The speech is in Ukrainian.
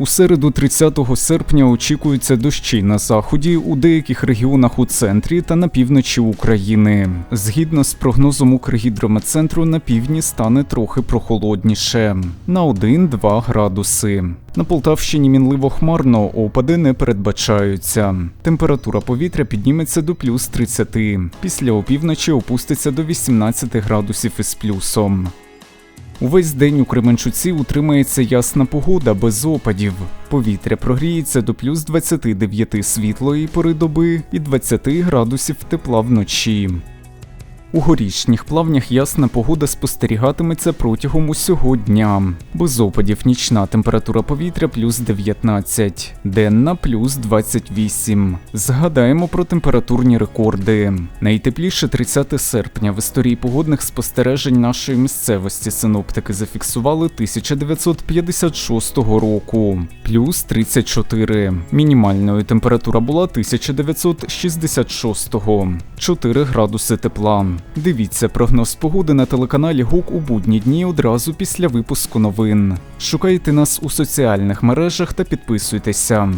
У середу 30 серпня очікуються дощі на заході у деяких регіонах у центрі та на півночі України. Згідно з прогнозом Укргідрометцентру, на півдні стане трохи прохолодніше на 1-2 градуси. На Полтавщині мінливо хмарно, опади не передбачаються. Температура повітря підніметься до плюс 30. Після опівночі опуститься до 18 градусів із плюсом. Увесь день у Кременчуці утримається ясна погода без опадів. Повітря прогріється до плюс 29 світлої пори доби і 20 градусів тепла вночі. У горішніх плавнях ясна погода спостерігатиметься протягом усього дня. Без опадів нічна температура повітря плюс 19, денна плюс 28. Згадаємо про температурні рекорди. Найтепліше 30 серпня в історії погодних спостережень нашої місцевості синоптики зафіксували 1956 року, плюс 34. Мінімальною температура була 1966, 4 градуси тепла. Дивіться прогноз погоди на телеканалі ГУК у будні дні одразу після випуску новин. Шукайте нас у соціальних мережах та підписуйтеся.